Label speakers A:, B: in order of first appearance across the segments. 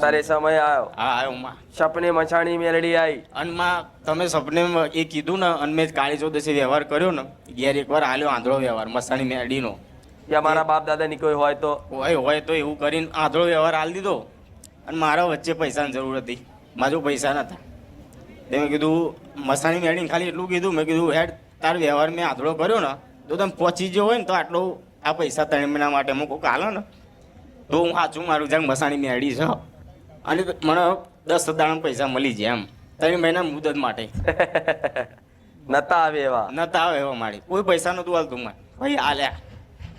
A: અત્યારે સમય આવ્યો.
B: હા આવ્યો માં.
A: સપને મચાણી મેલડી આવી
B: અને માં તમે સપને એ કીધું ને અને મેં કાળી ચૌદશી વ્યવહાર કર્યો ને ઘેર એકવાર આલ્યો આંધળો વ્યવહાર મસાણી મેડીનો
A: કે મારા બાપ દાદાની કોઈ હોય તો?
B: હોય હોય તો એવું કરીને આંધળો વ્યવહાર આલી દીધો. અને મારા વચ્ચે પૈસાની જરૂર હતી. મારા પૈસા નતા. તે મેં કીધું મસાણી મેળીને ખાલી એટલું કીધું. મેં કીધું હેડ તાર વ્યવહાર મેં આંધળો કર્યો ને તો તમે પહોંચી ગયો હોય ને તો આટલો આ પૈસા ત્રણ મહિના માટે હું કોઈક હાલો ને. તો હું સાચું મારું જ્યાં મસાણી મેળી છે અને મને દસ દાણા પૈસા મળી જાય એમ. ત્રણ મહિના મુદત માટે.
A: નતા આવે એવા.
B: નતા આવે એવા મારી. કોઈ પૈસા નતું હાલતું મને. ભાઈ આલ્યા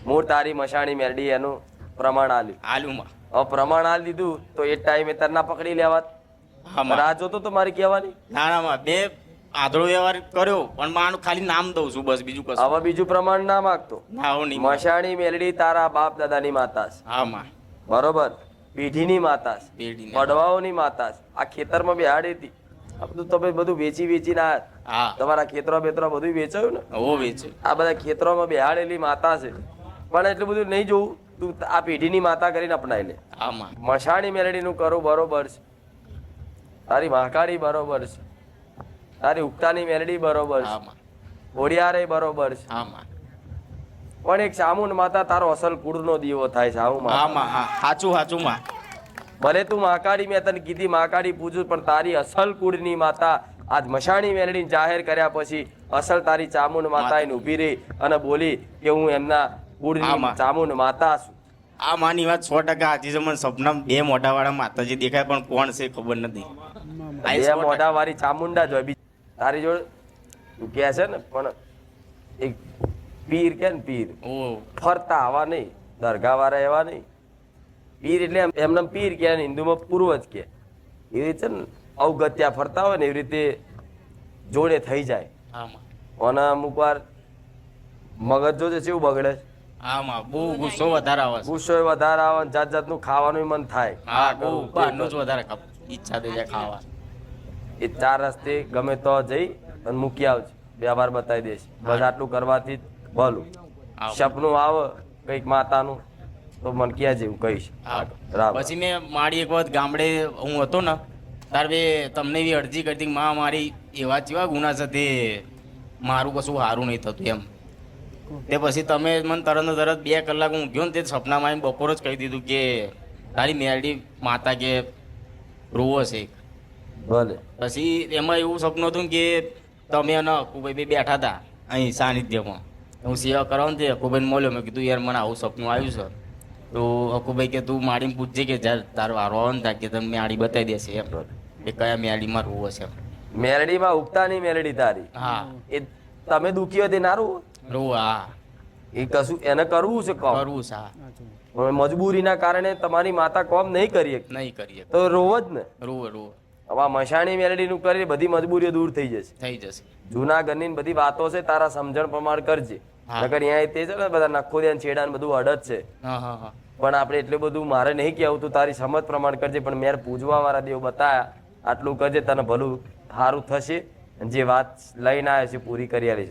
A: મૂળ તારી મશાણી મેરડી એનું પ્રમાણ આલ્યું.
B: આલું માં
A: હવે પ્રમાણ આલ દીધું તો એ ટાઈમે તરના પકડી લેવાત. રાહ જોતો તો મારી કહેવાની?
B: નાણામાં બે આધળો વ્યવહાર કર્યો પણ માનું ખાલી નામ દઉં છું બસ બીજું કશું.
A: હવે બીજું પ્રમાણ ના માગતો. મશાણી મેલડી તારા બાપ દાદાની માતા
B: હા માં
A: બરોબર? પેઢીની
B: માતા
A: પડવાઓની માતા આ ખેતરમાં બેહાડી હતી. આ બધું તમે બધું વેચી વેચી
B: ના
A: તમારા ખેતરો બેતરો બધું વેચાયું ને?
B: હો વેચે.
A: આ બધા ખેતરોમાં બેહાડેલી માતા છે. પણ એટલું બધું નહીં જોવું તું આ પેઢીની માતા કરીને અપનાવી લે.
B: આમાં
A: મશાણી મેલડીનું કરું બરોબર છે. તારી મહાકાળી બરોબર છે. તારી ઉગતાની મેલડી બરોબર છે. હોડિયારે બરોબર છે.
B: હા માં.
A: પણ એક ચામુંડ માતા તારો અસલ કુળનો દીવો થાય છે આવું
B: હા માં હા સાચું સાચું માં
A: ભલે તું મહાકાળી મેં તને કીધી મહાકાળી પૂજું પણ તારી અસલ કુળની માતા આજ મશાણી મેલડી જાહેર કર્યા પછી અસલ તારી ચામુંડ માતા એને ઊભી રહી અને બોલી કે હું એમના કુળની ચામુંડ માતા છું.
B: આ માની વાત સો ટકા આજે મને સપના બે મોટા વાળા માતાજી દેખાય પણ કોણ છે ખબર નથી.
A: બે મોઢા વાળી ચામુંડા જ હોય તારી જોડે તું કહે છે ને પણ એક પીર કે ને પીર? ફરતા આવા નહીં દરગાહ વાળા એવા નહીં. પીર એટલે એમ- એમને પીર કે હિન્દુમાં પૂર્વજ કે એવી રીતે ને અવગત્યા ફરતા હોય ને એવી રીતે જોડે થઈ જાય. અને અમુક વાર મગજ જોજે કેવું બગડે?
B: હા બહુ ગુસ્સો વધારે આવે
A: ગુસ્સો વધારે આવે જાત જાતનું ખાવાનું મન થાય.
B: હા બહુ બહારનું જ વધારે ઈચ્છા થઈ જાય ખાવા
A: એ ચાર રસ્તે ગમે તો જઈ અને મૂકી આવજે. વ્યવહાર બતાવી દઈશ બસ આટલું કરવાથી જ ભલું સપનું આવે કંઈક માતાનું તો મને ક્યાં જેવું કહીશ.
B: પછી મેં મારી એક વખત ગામડે હું હતો ને તાર બે તમને એવી અરજી કરતી માં મારી એવા જેવા ગુના છે તે મારું કશું સારું નહીં થતું એમ. તે પછી તમે મને તરત તરત બે કલાક હું ગયો ને તે સપનામાં એમ બપોર જ કહી દીધું કે તારી મેરડી માતા કે રોવો છે
A: ભલે.
B: પછી એમાં એવું સપનું હતું કે તમે અને અકુભાઈ બે બેઠા હતા અહીં સાનિધ્યમાં. હું સેવા કરવાનું તે અકુભાઈને મળ્યો. મેં કીધું યાર મને આવું સપનું આવ્યું છે. તો અકુભાઈ કે તું માડીને પૂછજે કે જ્યારે તારો વારો આવે ને કે તમે મેળી બતાવી દેશે. એમ. કે કયા મેળીમાં રોવો છે
A: મેલડીમાં નહીં મેલડી તારી.
B: હા.
A: એ તમે દુખી હતી ના
B: રૂવો? રૂવો હા.
A: એ કશું એને કરવું છે કામ?
B: કરવું છે
A: હવે મજબૂરીના કારણે તમારી માતા કોમ નહીં કરીએ
B: નહીં કરીએ
A: તો રોવ જ ને.
B: રોવ રોવો.
A: હવે મશાણી મેલડીનું કરી બધી મજબૂરીઓ દૂર થઈ જશે.
B: થઈ જશે.
A: જૂના ઘરની બધી વાતો છે તારા સમજણ પ્રમાણ કરજે. નકર અહીંયા તે છે ને બધા નખો દે છેડા ને બધું અડદ છે. પણ આપણે એટલું બધું મારે નહીં કહેવું તું તારી સમજ પ્રમાણ કરજે પણ મેર પૂજવા વાળા દેવ બતાયા આટલું કરજે તને ભલું સારું થશે. જે વાત લઈને આવે છે પૂરી કરી આલીશ